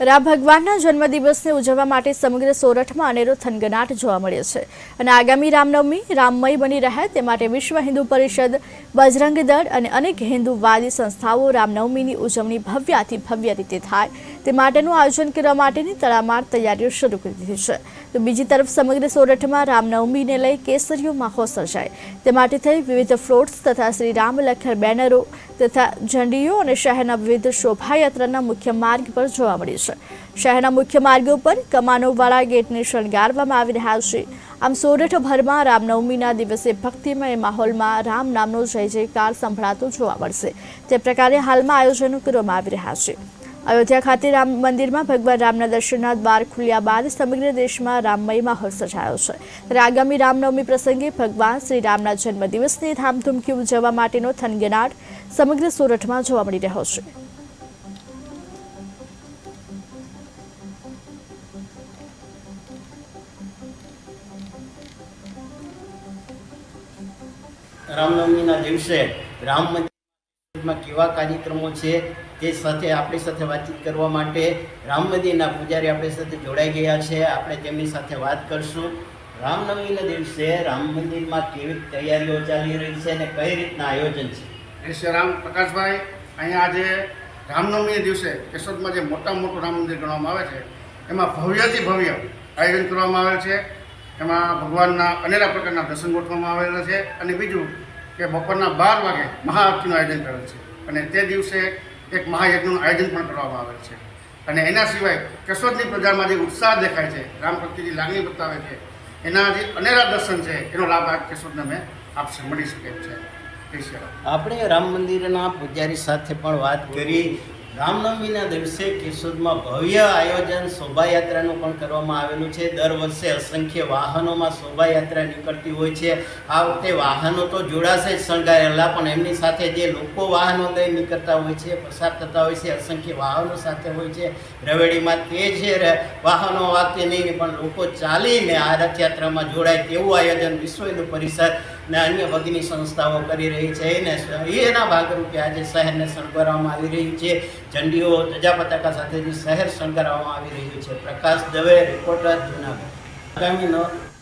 રામ ભગવાનના જન્મદિવસને ઉજવવા માટે સમગ્ર સોરઠમાં અનેરો થનગનાટ જોવા મળ્યો છે. અને આગામી રામનવમી રામમય બની રહે તે માટે વિશ્વ હિન્દુ પરિષદ, બજરંગ દળ અને અનેક હિન્દુવાદી સંસ્થાઓ રામનવમીની ઉજવણી ભવ્યાથી ભવ્ય રીતે થાય તે માટેનું આયોજન કરવા માટેની તડામાર તૈયારીઓ શરૂ કરી દીધી છે. તો બીજી તરફ સમગ્ર સોરઠમાં રામનવમીને લઈ કેસરીયો માહોલ સર્જાય. તે માટે થઈ વિવિધ ફ્લોટ્સ તથા શ્રી રામ લખર બેનરો તથા ઝંડીઓ અને શહેરના વિવિધ શોભાયાત્રાના મુખ્ય માર્ગ પર જોવા મળી છે. શહેરના મુખ્ય માર્ગો પર કમાનોવાળા ગેટને શણગારવામાં આવી રહ્યા છે. આમ સોરઠભરમાં રામનવમીના દિવસે ભક્તિમય માહોલમાં રામ નામનો જય જયકાર સંભળાતો જોવા મળશે. તે પ્રકારે હાલમાં આયોજનો કરવામાં આવી રહ્યા છે. અયોધ્યા ખાતે રામ મંદિરમાં ભગવાન રામના દર્શનના દ્વાર ખુલ્યા બાદ સમગ્ર દેશમાં રામમય માહોલ સર્જાયો છે. ત્યારે આગામી રામનવમી પ્રસંગે ભગવાન શ્રી રામના જન્મદિવસની ધામધૂમથી ઉજવવા માટેનો થનગનાટ સમગ્ર સુરતમાં જોવા મળી રહ્યો છે. રામનવમીના દિવસે રામ મંદિરમાં કેવા કાર્યક્રમો છે તે સાથે આપણી સાથે વાતચીત કરવા માટે રામ મંદિરના પૂજારી આપણી સાથે જોડાઈ ગયા છે. આપણે તેમની સાથે વાત કરશું. રામનવમીના દિવસે રામ મંદિરમાં કેવી તૈયારીઓ ચાલી રહી છે અને કઈ રીતના આયોજન છે? શ્રી રામ પ્રકાશભાઈ. અહીંયા આજે રામનવમીના દિવસે કેશોદમાં જે મોટા મોટું રામ મંદિર ગણવામાં આવે છે, એમાં ભવ્યથી ભવ્ય આયોજન કરવામાં આવેલ છે. એમાં ભગવાનના અનેરા પ્રકારના દર્શન ગોઠવવામાં આવેલા છે અને બીજું કે બપોરના બાર વાગે મહાઆરતીનું આયોજન કરેલ છે. અને તે દિવસે એક મહાયજ્ઞનું આયોજન પણ કરવામાં આવેલ છે. અને એના સિવાય કેશોદની પ્રજામાં જે ઉત્સાહ દેખાય છે, રામ પ્રત્યેની લાગણી બતાવે છે, એના જે અનેરા દર્શન છે, એનો લાભ આ કેશોદને અમે આપશે, મળી શકે છે. આપણે રામ મંદિરના પૂજારી સાથે પણ વાત કરી. રામનવમીના દિવસે કેશોદમાં ભવ્ય આયોજન શોભાયાત્રાનું પણ કરવામાં આવેલું છે. દર વર્ષે અસંખ્ય વાહનોમાં શોભાયાત્રા નીકળતી હોય છે. આ વખતે વાહનો તો જોડાશે જ શણગારેલા, પણ એમની સાથે જે લોકો વાહનો લઈ નીકળતા હોય છે, પસાર થતા હોય છે, અસંખ્ય વાહનો સાથે હોય છે. રવેડીમાં તે ર- વાહનો વાતે નહીં, પણ લોકો ચાલીને આ રથયાત્રામાં જોડાય તેવું આયોજન વિશ્વ હિન્દુ પરિષદ ને અન્ય ભગની સંસ્થાઓ કરી રહી છે. એને એના ભાગરૂપે આજે શહેરને શણગારવામાં આવી રહ્યું છે. ઝંડીઓ ધજા પતાકા સાથે શહેર શણગારવામાં આવી રહ્યું છે. પ્રકાશ દવે રિપોર્ટર જુનાગઢ. આગામી